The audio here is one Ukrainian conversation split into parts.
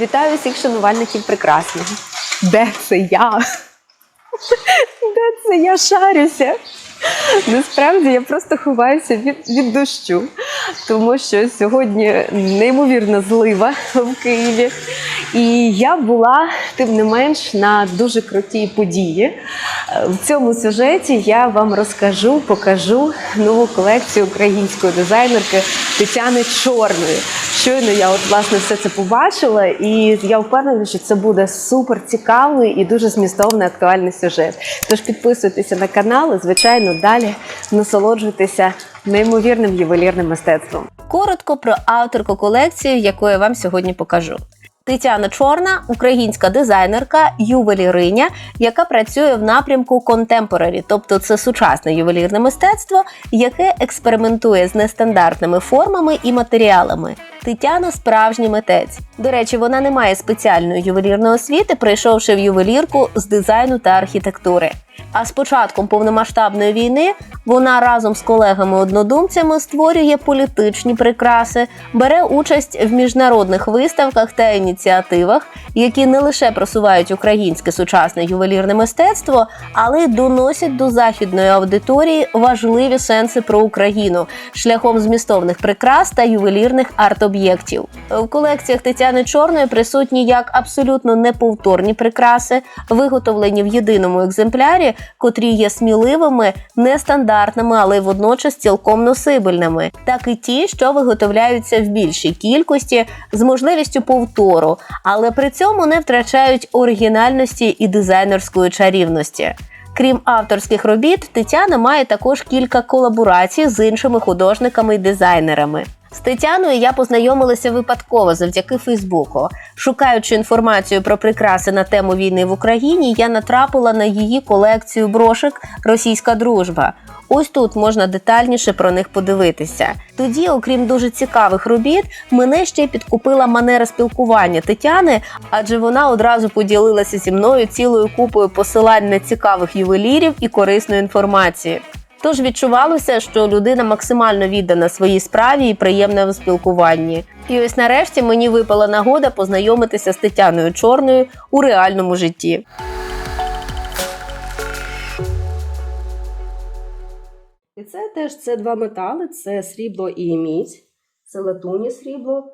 Вітаю всіх шанувальників прекрасного. Де це я? Де це я шарюся? Насправді я просто ховаюся від, від дощу, тому що сьогодні неймовірна злива в Києві. І я була, тим не менш, на дуже крутій події. В цьому сюжеті я вам розкажу, покажу нову колекцію української дизайнерки Тетяни Чорної. Щойно я от власне все це побачила, і я впевнена, що це буде супер цікавий і дуже змістовний актуальний сюжет. Тож підписуйтеся на канал і, звичайно, далі насолоджуйтеся неймовірним ювелірним мистецтвом. Коротко про авторку колекції, яку я вам сьогодні покажу. Тетяна Чорна, українська дизайнерка, ювеліриня, яка працює в напрямку контемпорарі, тобто це сучасне ювелірне мистецтво, яке експериментує з нестандартними формами і матеріалами. Тетяна справжній митець. До речі, вона не має спеціальної ювелірної освіти, прийшовши в ювелірку з дизайну та архітектури. А з початком повномасштабної війни вона разом з колегами-однодумцями створює політичні прикраси, бере участь в міжнародних виставках та ініціативах, які не лише просувають українське сучасне ювелірне мистецтво, але й доносять до західної аудиторії важливі сенси про Україну шляхом змістовних прикрас та ювелірних арт-об'єктів. В колекціях Тетяни Чорної присутні як абсолютно неповторні прикраси, виготовлені в єдиному екземплярі, котрі є сміливими, нестандартними, але водночас цілком носибельними, так і ті, що виготовляються в більшій кількості з можливістю повтору, але при цьому не втрачають оригінальності і дизайнерської чарівності. Крім авторських робіт, Тетяна має також кілька колаборацій з іншими художниками і дизайнерами. З Тетяною я познайомилася випадково завдяки Фейсбуку. Шукаючи інформацію про прикраси на тему війни в Україні, я натрапила на її колекцію брошек Російська дружба. Ось тут можна детальніше про них подивитися. Тоді, окрім дуже цікавих робіт, мене ще підкупила манера спілкування Тетяни, адже вона одразу поділилася зі мною цілою купою посилань на цікавих ювелірів і корисної інформації. Тож відчувалося, що людина максимально віддана своїй справі і приємна в спілкуванні. І ось нарешті мені випала нагода познайомитися з Тетяною Чорною у реальному житті. І це теж це два метали: це срібло і мідь, це латуні срібло,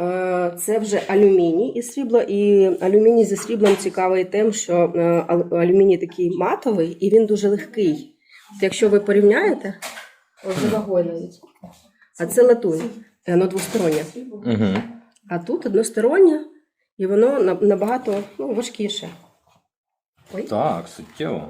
е, це вже алюміній і срібло. І алюміній зі сріблом цікавий тим, що е, алюміній такий матовий і він дуже легкий. Якщо ви порівняєте, от вагою навіть. А це латунь, і воно двостороннє. Угу. А тут одностороннє, і воно набагато ну, важкіше. Ой. Так, суттєво.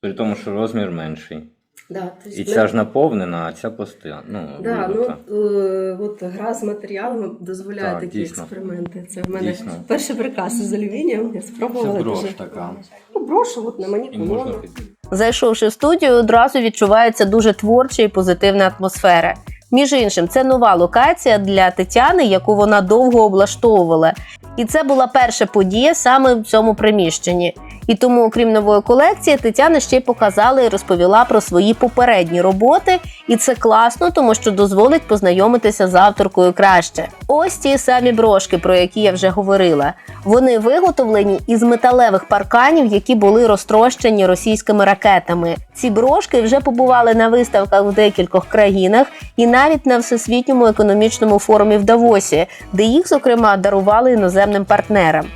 При тому, що розмір менший. Да, тобто І ми- ця ж наповнена, а ця пуста. Ну, Да, ну е, от гра з матеріалами дозволяє Так, такі дійсно. експерименти. Це в мене Дійсно. перші прикраси з алюмінієм. Я спробувала це брош дуже. така. Ну, брошу, от на мені І можна колону. під... Зайшовши в студію, одразу відчувається дуже творча і позитивна атмосфера. Між іншим, це нова локація для Тетяни, яку вона довго облаштовувала. І це була перша подія саме в цьому приміщенні. І тому, окрім нової колекції, Тетяна ще й показала і розповіла про свої попередні роботи. І це класно, тому що дозволить познайомитися з авторкою краще. Ось ті самі брошки, про які я вже говорила. Вони виготовлені із металевих парканів, які були розтрощені російськими ракетами. Ці брошки вже побували на виставках в декількох країнах і навіть на всесвітньому економічному форумі в Давосі, де їх, зокрема, дарували іноземним партнерам.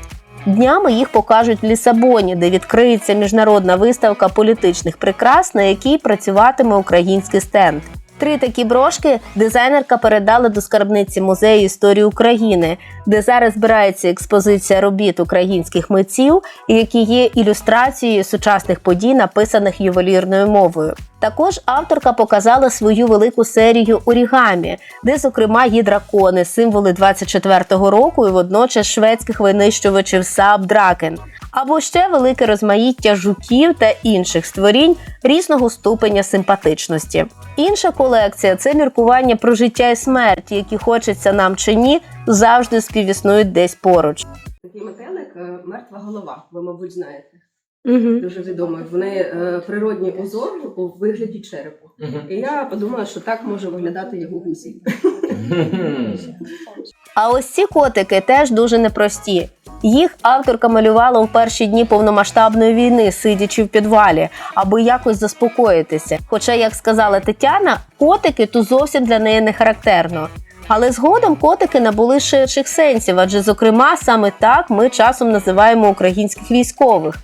Днями їх покажуть в Лісабоні, де відкриється міжнародна виставка політичних прикрас, на якій працюватиме український стенд. Три такі брошки дизайнерка передала до скарбниці музею історії України, де зараз збирається експозиція робіт українських митців, які є ілюстрацією сучасних подій, написаних ювелірною мовою. Також авторка показала свою велику серію орігамі, де, зокрема, є дракони, символи 24-го року і водночас шведських винищувачів Saab Draken, або ще велике розмаїття жуків та інших створінь різного ступеня симпатичності. Інша колекція це міркування про життя і смерть, які хочеться нам чи ні, завжди співіснують десь поруч. Такий метелик е, мертва голова, ви, мабуть, знаєте. Угу. Дуже відомий. В неї е, природній узор у вигляді черепу. І я подумала, що так може виглядати його гусінь. А ось ці котики теж дуже непрості. Їх авторка малювала в перші дні повномасштабної війни, сидячи в підвалі, аби якось заспокоїтися. Хоча, як сказала Тетяна, котики то зовсім для неї не характерно. Але згодом котики набули ширших сенсів, адже, зокрема, саме так ми часом називаємо українських військових.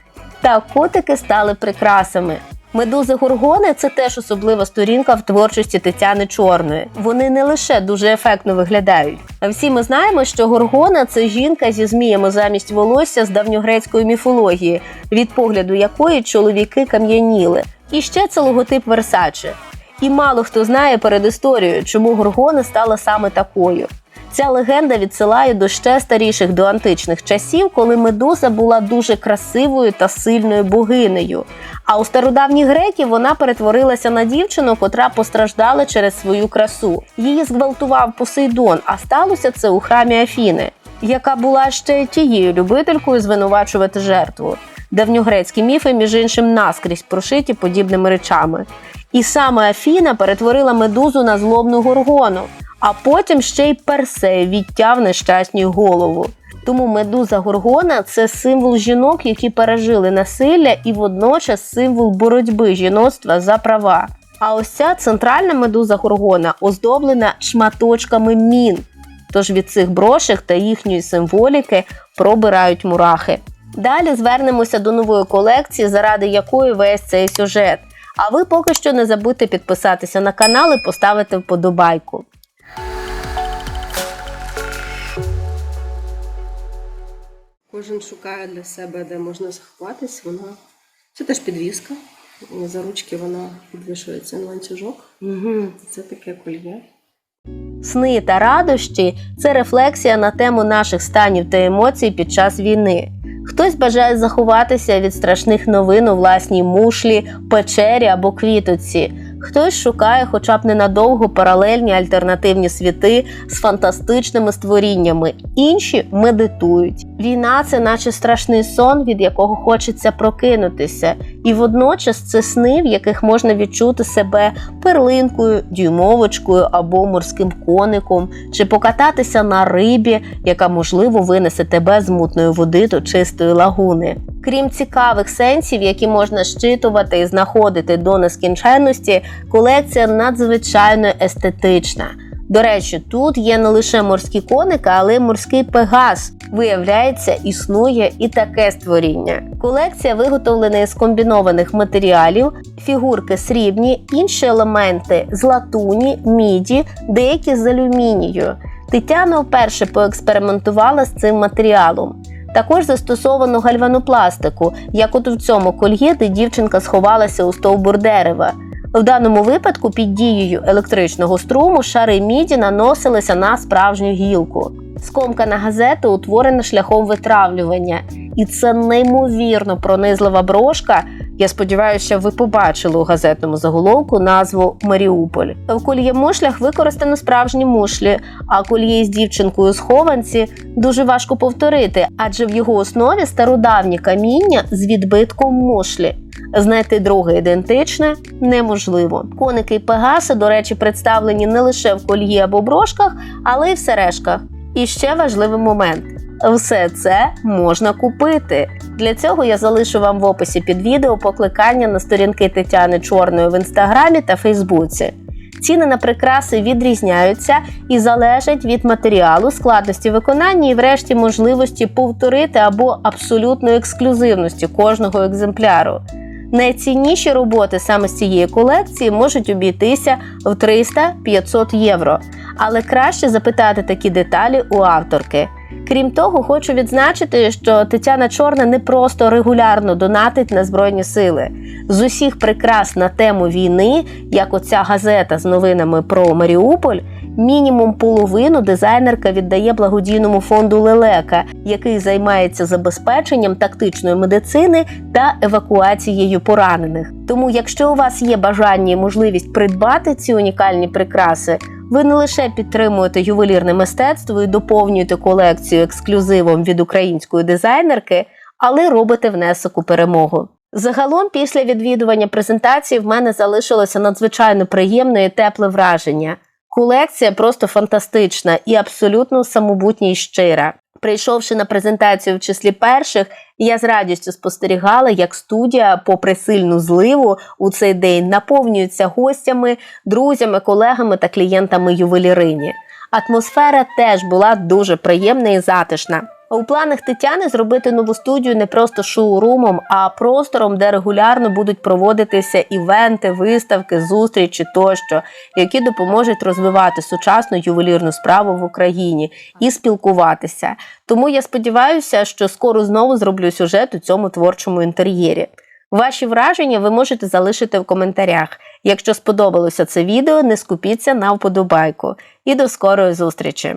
Так, котики стали прикрасами. Медузи горгони це теж особлива сторінка в творчості Тетяни Чорної. Вони не лише дуже ефектно виглядають. А всі ми знаємо, що горгона це жінка зі зміями замість волосся з давньогрецької міфології, від погляду якої чоловіки кам'яніли. І ще це логотип Версаче. І мало хто знає перед історією, чому горгона стала саме такою. Ця легенда відсилає до ще старіших до античних часів, коли медуза була дуже красивою та сильною богинею. А у стародавніх греків вона перетворилася на дівчину, котра постраждала через свою красу. Її зґвалтував Посейдон, а сталося це у храмі Афіни, яка була ще тією любителькою звинувачувати жертву. Давньогрецькі міфи, між іншим, наскрізь прошиті подібними речами. І саме Афіна перетворила медузу на злобну горгону, а потім ще й Персей відтяв нещасній голову. Тому медуза Горгона це символ жінок, які пережили насилля, і водночас символ боротьби жіноцтва за права. А ось ця центральна медуза Горгона оздоблена шматочками мін. Тож від цих брошек та їхньої символіки пробирають мурахи. Далі звернемося до нової колекції, заради якої весь цей сюжет. А ви поки що не забудьте підписатися на канал і поставити вподобайку. Кожен шукає для себе, де можна заховатись. Вона це теж підвіска. За ручки вона підвішується на ланцюжок. Угу. Це таке кольє. Сни та радощі це рефлексія на тему наших станів та емоцій під час війни. Хтось бажає заховатися від страшних новин у власній мушлі, печері або квітоці. Хтось шукає хоча б ненадовго паралельні альтернативні світи з фантастичними створіннями, інші медитують. Війна це наче страшний сон, від якого хочеться прокинутися, і водночас це сни, в яких можна відчути себе перлинкою, дюймовочкою або морським коником, чи покататися на рибі, яка можливо винесе тебе з мутної води до чистої лагуни. Крім цікавих сенсів, які можна щитувати і знаходити до нескінченності, колекція надзвичайно естетична. До речі, тут є не лише морські коники, але й морський пегас. Виявляється, існує і таке створіння. Колекція виготовлена із комбінованих матеріалів, фігурки срібні, інші елементи з латуні, міді, деякі з алюмінію. Тетяна вперше поекспериментувала з цим матеріалом. Також застосовано гальванопластику, як от в цьому кольє, де дівчинка сховалася у стовбур дерева. В даному випадку під дією електричного струму шари міді наносилися на справжню гілку. Скомкана газета утворена шляхом витравлювання, і це неймовірно пронизлива брошка. Я сподіваюся, ви побачили у газетному заголовку назву Маріуполь. В кольє мушлях використано справжні мушлі, а кольє з дівчинкою схованці дуже важко повторити, адже в його основі стародавні каміння з відбитком мушлі. Знайти друге ідентичне неможливо. Коники і пегаси, до речі, представлені не лише в кольє або брошках, але й в сережках. І ще важливий момент: все це можна купити. Для цього я залишу вам в описі під відео покликання на сторінки Тетяни Чорної в інстаграмі та Фейсбуці. Ціни на прикраси відрізняються і залежать від матеріалу, складності виконання і, врешті, можливості повторити або абсолютної ексклюзивності кожного екземпляру. Найцінніші роботи саме з цієї колекції можуть обійтися в 300-500 євро, але краще запитати такі деталі у авторки. Крім того, хочу відзначити, що Тетяна Чорна не просто регулярно донатить на Збройні сили. З усіх прикрас на тему війни, як оця газета з новинами про Маріуполь, мінімум половину дизайнерка віддає благодійному фонду Лелека, який займається забезпеченням тактичної медицини та евакуацією поранених. Тому, якщо у вас є бажання і можливість придбати ці унікальні прикраси, ви не лише підтримуєте ювелірне мистецтво і доповнюєте колекцію ексклюзивом від української дизайнерки, але робите внесок у перемогу. Загалом, після відвідування презентації, в мене залишилося надзвичайно приємне і тепле враження. Колекція просто фантастична і абсолютно самобутня і щира. Прийшовши на презентацію в числі перших, я з радістю спостерігала, як студія, попри сильну зливу, у цей день наповнюється гостями, друзями, колегами та клієнтами ювелірині. Атмосфера теж була дуже приємна і затишна. У планах Тетяни зробити нову студію не просто шоурумом, а простором, де регулярно будуть проводитися івенти, виставки, зустрічі тощо, які допоможуть розвивати сучасну ювелірну справу в Україні і спілкуватися. Тому я сподіваюся, що скоро знову зроблю сюжет у цьому творчому інтер'єрі. Ваші враження ви можете залишити в коментарях. Якщо сподобалося це відео, не скупіться на вподобайку. І до скорої зустрічі!